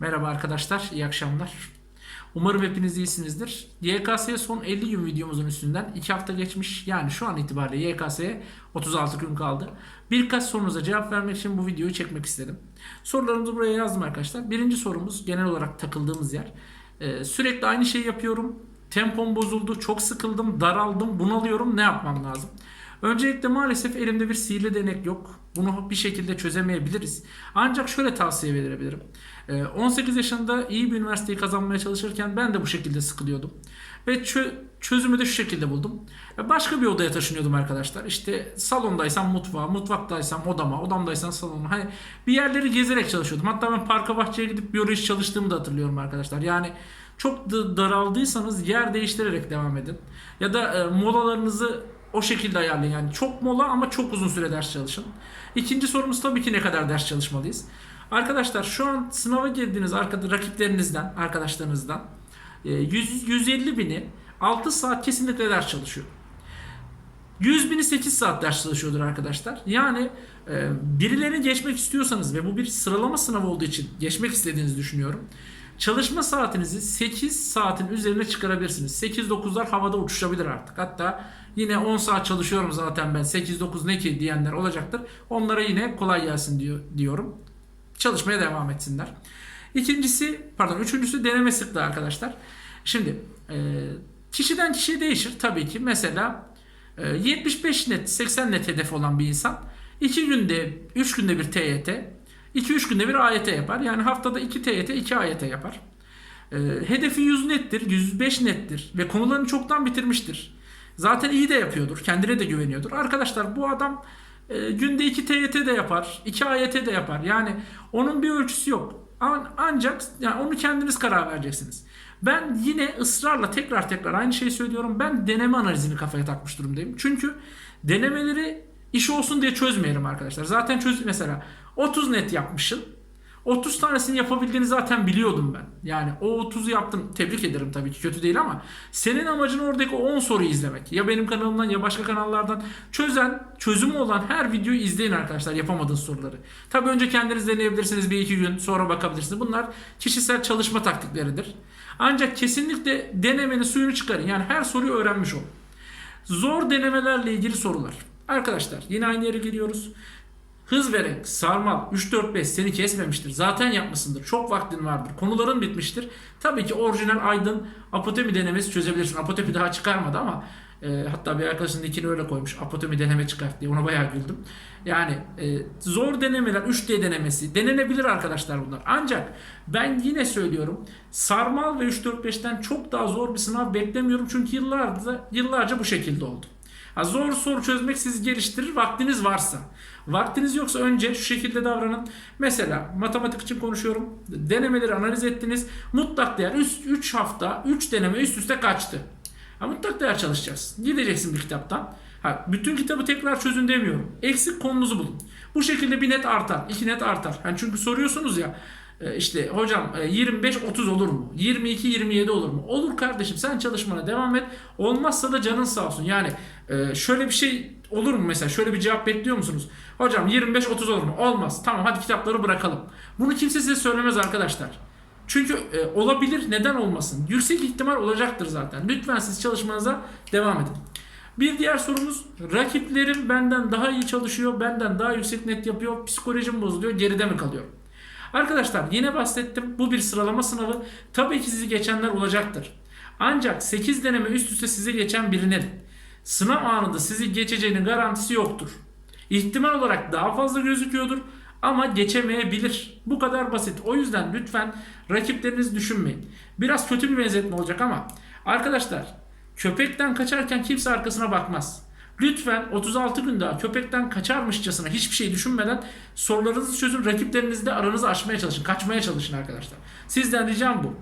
Merhaba arkadaşlar, iyi akşamlar. Umarım hepiniz iyisinizdir. YKS'ye son 50 gün videomuzun üstünden 2 hafta geçmiş. Yani şu an itibariyle YKS'ye 36 gün kaldı. Birkaç sorunuza cevap vermek için bu videoyu çekmek istedim. Sorularımızı buraya yazdım arkadaşlar. Birinci sorumuz genel olarak takıldığımız yer. Ee, sürekli aynı şeyi yapıyorum. Tempom bozuldu, çok sıkıldım, daraldım, bunalıyorum. Ne yapmam lazım? Öncelikle maalesef elimde bir sihirli denek yok. Bunu bir şekilde çözemeyebiliriz. Ancak şöyle tavsiye verebilirim. Ee, 18 yaşında iyi bir üniversiteyi kazanmaya çalışırken ben de bu şekilde sıkılıyordum. Ve çö- çözümü de şu şekilde buldum. Ee, Başka bir odaya taşınıyordum arkadaşlar. İşte salondaysam mutfağa, mutfaktaysam odama, odamdaysam salonuma. Hani bir yerleri gezerek çalışıyordum. Hatta ben parka bahçeye gidip biyoloji çalıştığımı da hatırlıyorum arkadaşlar. Yani çok da daraldıysanız yer değiştirerek devam edin. Ya da e, molalarınızı o şekilde ayarlayın. Yani çok mola ama çok uzun süre ders çalışın. İkinci sorumuz tabii ki ne kadar ders çalışmalıyız. Arkadaşlar şu an sınava girdiğiniz rakiplerinizden, arkadaşlarınızdan e, 100, 150 bini 6 saat kesinlikle ders çalışıyor. 100 bini 8 saat ders çalışıyordur arkadaşlar. Yani e, birilerini geçmek istiyorsanız ve bu bir sıralama sınavı olduğu için geçmek istediğinizi düşünüyorum. Çalışma saatinizi 8 saatin üzerine çıkarabilirsiniz. 8-9'lar havada uçuşabilir artık. Hatta yine 10 saat çalışıyorum zaten ben 8-9 ne ki diyenler olacaktır. Onlara yine kolay gelsin diyor, diyorum. Çalışmaya devam etsinler. İkincisi pardon üçüncüsü deneme sıklığı arkadaşlar. Şimdi e, kişiden kişiye değişir tabii ki. Mesela e, 75 net 80 net hedef olan bir insan 2 günde 3 günde bir TYT 2-3 günde bir AYT yapar. Yani haftada 2 TYT 2 AYT yapar. E, hedefi 100 nettir 105 nettir ve konularını çoktan bitirmiştir. Zaten iyi de yapıyordur. Kendine de güveniyordur. Arkadaşlar bu adam e, günde 2 TYT de yapar. 2 AYT de yapar. Yani onun bir ölçüsü yok. An- Ancak yani onu kendiniz karar vereceksiniz. Ben yine ısrarla tekrar tekrar aynı şeyi söylüyorum. Ben deneme analizini kafaya takmış durumdayım. Çünkü denemeleri iş olsun diye çözmeyelim arkadaşlar. Zaten çöz mesela 30 net yapmışsın. 30 tanesini yapabildiğini zaten biliyordum ben. Yani o 30'u yaptım. Tebrik ederim tabii ki kötü değil ama senin amacın oradaki o 10 soruyu izlemek. Ya benim kanalımdan ya başka kanallardan çözen, çözümü olan her videoyu izleyin arkadaşlar yapamadığınız soruları. Tabii önce kendiniz deneyebilirsiniz bir iki gün sonra bakabilirsiniz. Bunlar kişisel çalışma taktikleridir. Ancak kesinlikle denemenin suyunu çıkarın. Yani her soruyu öğrenmiş olun. Zor denemelerle ilgili sorular. Arkadaşlar yine aynı yere geliyoruz. Hız ve renk, sarmal, 3-4-5 seni kesmemiştir. Zaten yapmışsındır. Çok vaktin vardır. Konuların bitmiştir. Tabii ki orijinal Aydın apotemi denemesi çözebilirsin. Apotemi daha çıkarmadı ama e, hatta bir arkadaşın ikini öyle koymuş. Apotemi deneme çıkart diye. Ona bayağı güldüm. Yani e, zor denemeler, 3D denemesi denenebilir arkadaşlar bunlar. Ancak ben yine söylüyorum. Sarmal ve 3-4-5'ten çok daha zor bir sınav beklemiyorum. Çünkü yıllarca, yıllarca bu şekilde oldu. Ha, zor soru çözmek sizi geliştirir vaktiniz varsa. Vaktiniz yoksa önce şu şekilde davranın. Mesela matematik için konuşuyorum. Denemeleri analiz ettiniz. Mutlak değer 3 hafta 3 deneme üst üste kaçtı. Ha, mutlak değer çalışacaksın. Gideceksin bir kitaptan. Ha, bütün kitabı tekrar çözün demiyorum. Eksik konunuzu bulun. Bu şekilde bir net artar, iki net artar. Yani çünkü soruyorsunuz ya işte hocam e, 25-30 olur mu? 22-27 olur mu? Olur kardeşim sen çalışmana devam et. Olmazsa da canın sağ olsun. Yani e, şöyle bir şey olur mu mesela? Şöyle bir cevap bekliyor musunuz? Hocam 25-30 olur mu? Olmaz. Tamam hadi kitapları bırakalım. Bunu kimse size söylemez arkadaşlar. Çünkü e, olabilir neden olmasın? Yüksek ihtimal olacaktır zaten. Lütfen siz çalışmanıza devam edin. Bir diğer sorumuz rakiplerim benden daha iyi çalışıyor, benden daha yüksek net yapıyor, psikolojim bozuluyor, geride mi kalıyorum? Arkadaşlar yine bahsettim bu bir sıralama sınavı. Tabii ki sizi geçenler olacaktır. Ancak 8 deneme üst üste sizi geçen birinin sınav anında sizi geçeceğinin garantisi yoktur. İhtimal olarak daha fazla gözüküyordur ama geçemeyebilir. Bu kadar basit. O yüzden lütfen rakiplerinizi düşünmeyin. Biraz kötü bir benzetme olacak ama arkadaşlar köpekten kaçarken kimse arkasına bakmaz. Lütfen 36 gün daha köpekten kaçarmışçasına hiçbir şey düşünmeden sorularınızı çözün. Rakiplerinizle aranızı aşmaya çalışın. Kaçmaya çalışın arkadaşlar. Sizden ricam bu.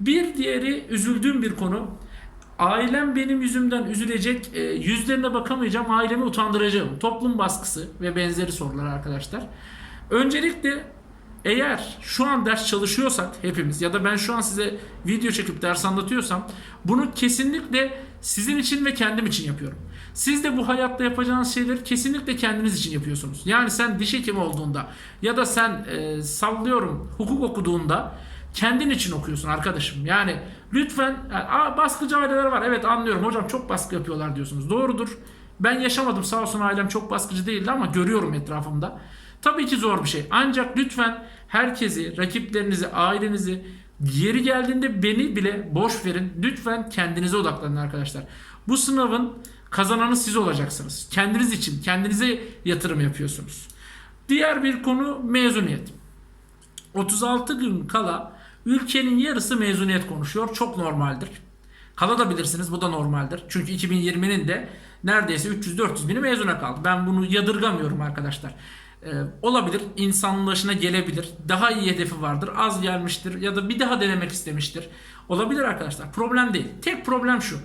Bir diğeri üzüldüğüm bir konu. Ailem benim yüzümden üzülecek, e, yüzlerine bakamayacağım, ailemi utandıracağım. Toplum baskısı ve benzeri sorular arkadaşlar. Öncelikle eğer şu an ders çalışıyorsak hepimiz ya da ben şu an size video çekip ders anlatıyorsam bunu kesinlikle sizin için ve kendim için yapıyorum. Siz de bu hayatta yapacağınız şeyleri kesinlikle kendiniz için yapıyorsunuz. Yani sen diş hekimi olduğunda ya da sen e, sallıyorum hukuk okuduğunda kendin için okuyorsun arkadaşım. Yani lütfen yani, Aa, baskıcı aileler var. Evet anlıyorum hocam çok baskı yapıyorlar diyorsunuz. Doğrudur. Ben yaşamadım sağ olsun ailem çok baskıcı değildi ama görüyorum etrafımda. Tabii ki zor bir şey. Ancak lütfen herkesi, rakiplerinizi, ailenizi yeri geldiğinde beni bile boş verin. Lütfen kendinize odaklanın arkadaşlar. Bu sınavın kazananı siz olacaksınız. Kendiniz için, kendinize yatırım yapıyorsunuz. Diğer bir konu mezuniyet. 36 gün kala ülkenin yarısı mezuniyet konuşuyor. Çok normaldir. Kala da bilirsiniz bu da normaldir. Çünkü 2020'nin de neredeyse 300-400 bini mezuna kaldı. Ben bunu yadırgamıyorum arkadaşlar. Ee, olabilir, insanın başına gelebilir. Daha iyi hedefi vardır, az gelmiştir ya da bir daha denemek istemiştir. Olabilir arkadaşlar. Problem değil. Tek problem şu.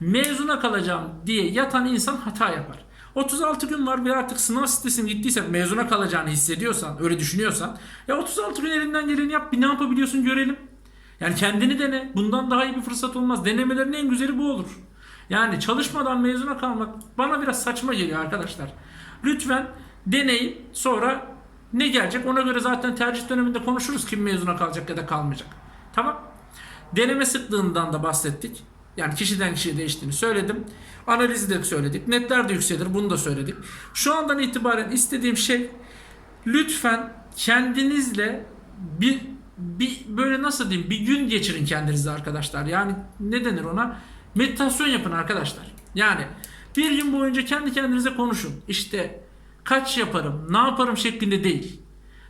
Mezuna kalacağım diye yatan insan hata yapar. 36 gün var ve artık sınav sitesine gittiysen mezuna kalacağını hissediyorsan, öyle düşünüyorsan ya 36 gün elinden geleni yap bir ne yapabiliyorsun görelim. Yani kendini dene. Bundan daha iyi bir fırsat olmaz. Denemelerin en güzeli bu olur. Yani çalışmadan mezuna kalmak bana biraz saçma geliyor arkadaşlar. Lütfen deneyin sonra ne gelecek ona göre zaten tercih döneminde konuşuruz kim mezuna kalacak ya da kalmayacak. Tamam. Deneme sıklığından da bahsettik. Yani kişiden kişiye değiştiğini söyledim. Analizi de söyledik. Netler de yükselir bunu da söyledik. Şu andan itibaren istediğim şey lütfen kendinizle bir bir böyle nasıl diyeyim bir gün geçirin kendinizle arkadaşlar. Yani ne denir ona? Meditasyon yapın arkadaşlar. Yani bir gün boyunca kendi kendinize konuşun. İşte kaç yaparım, ne yaparım şeklinde değil.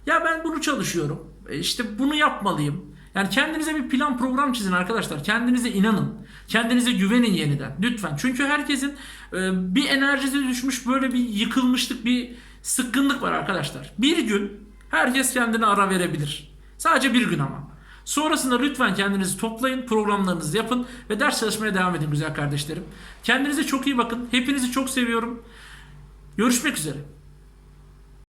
Ya ben bunu çalışıyorum. E İşte bunu yapmalıyım. Yani kendinize bir plan program çizin arkadaşlar. Kendinize inanın. Kendinize güvenin yeniden. Lütfen. Çünkü herkesin e, bir enerjisi düşmüş böyle bir yıkılmışlık, bir sıkkınlık var arkadaşlar. Bir gün herkes kendine ara verebilir. Sadece bir gün ama. Sonrasında lütfen kendinizi toplayın, programlarınızı yapın ve ders çalışmaya devam edin güzel kardeşlerim. Kendinize çok iyi bakın. Hepinizi çok seviyorum. Görüşmek üzere.